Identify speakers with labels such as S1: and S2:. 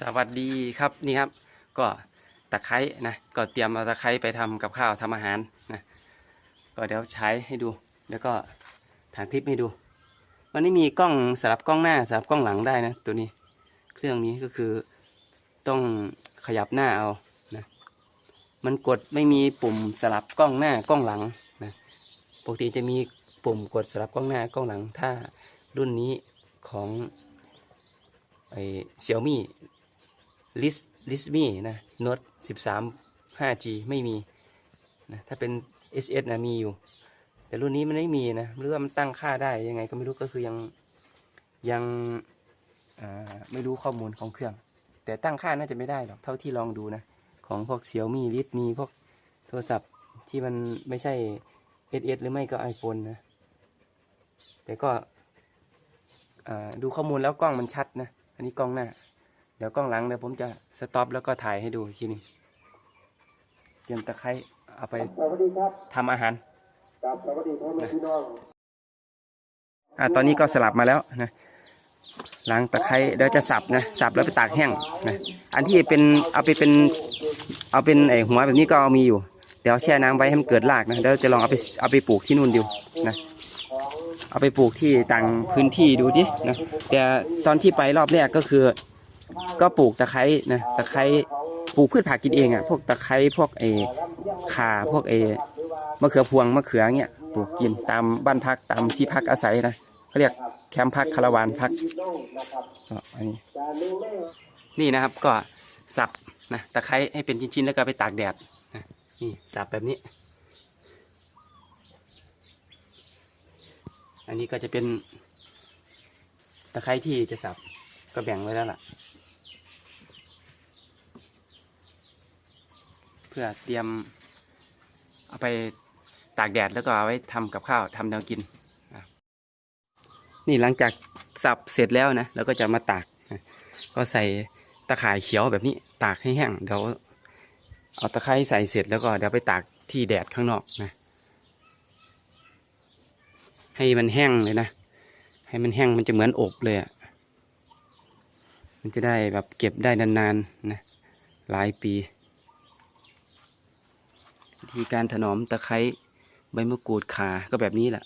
S1: สวัสดีครับนี่ครับ ก็ตะไคร้นะก็เตรียมเอาตะไคร้ไปทำกับข้าวทำอาหารนะก็เดี๋ยวใช้ให้ดู แล้วก็ถ่ายคลิปให้ดูมันไม่มีกล้องสลับกล้องหน้าสลับกล้องหลังได้นะ ตัวนี้ เครื่องนี้ก็คือต้องขยับหน้าเอานะมันกดไม่มีปุ่มสลับกล้องหน้ากล้องหลังนะปกติจะมีปุ่มกดสลับกล้องหน้ากล้องหลังถ้ารุ่นนี้ของไอเซี่ยมี่ ลิสลิสมี่นะโน้ต13 5G ไม่มีนะถ้าเป็น SS นะมีอยู่ แต่รุ่นนี้มันไม่มีนะหรือว่ามันตั้งค่าได้ยังไงก็ไม่รู้ก็คือยังยังไม่รู้ข้อมูลของเครื่อง แต่ตั้งค่าน่าจะไม่ได้หรอกเท่าที่ลองดูนะ ของพวกเซี่ยมี่ลิสมีพวกโทรศัพท์ที่มันไม่ใช่ SS หรือไม่ก็ iPhone นะ แต่ก็ดูข้อมูลแล้วกล้องมันชัดนะ อันนี้กล้องหน้า เดี๋ยวกล้องหลังเดี๋ยวผมจะสต็อปแล้วก็ถ่ายให้ดูอีกทีหนึงเตรียมตะไคร้เอาไป
S2: สวัสดีครับ
S1: ทำอาหาร
S2: กับสวัสดีพ่อแม่พี่น้อง
S1: อ่าตอนนี้ก็สลับมาแล้วนะล้างตะไคร้เดี๋ยวจะสับนะสับแล้วไปตากแห้งนะอันที่เป็นเอาไปเป็นเอาเป็นไอหัวแบบนี้ก็เอามีอยู่ เดี๋ยวแช่น้ำไว้ให้มันเกิดรากนะเดี๋ยวจะลองเอาไปเอาไปปลูกที่นู่นดูนะเอาไปปลูกที่ต่างพื้นที่ดูดินะแต่ตอนที่ไปรอบแรกก็คือ ก็ปลูกตะไคร้นะตะไคร้ปลูกพืชผักกินเองอะพวกตะไคร้พวกไอข่าพวกไอมะเขือพวงมะเขือเงี้ยปลูกกินตามบ้านพักตามที่พักอาศัยนะเขาเรียกแคมป์พักคาราวานพักน,นี่นะครับก็สับนะตะไคร้ให้เป็นชิ้นๆแล้วก็ไปตากแดดนะนี่สับแบบนี้ อันนี้ก็จะเป็นตะไคร้ที่จะสับก็แบ่งไว้แล้วล่ะ พื่อเตรียมเอาไปตากแดดแล้วก็เอาไว้ทำกับข้าวทำแนวกิน นี่หลังจากสับเสร็จแล้วนะเราก็จะมาตาก ก็ใส่ตะข่ายเขียวแบบนี้ตากให้แห้งเดี๋ยวเอาตะไคร้ใส่เสร็จแล้วก็เดี๋ยวไปตากที่แดดข้างนอกนะ ให้มันแห้งเลยนะ ให้มันแห้งมันจะเหมือนอบเลยอะ่ะมันจะได้แบบเก็บได้นานๆนะหลายปี ธีการถนอมตะไคร้ใบมะกรูดขาก็แบบนี้แหละ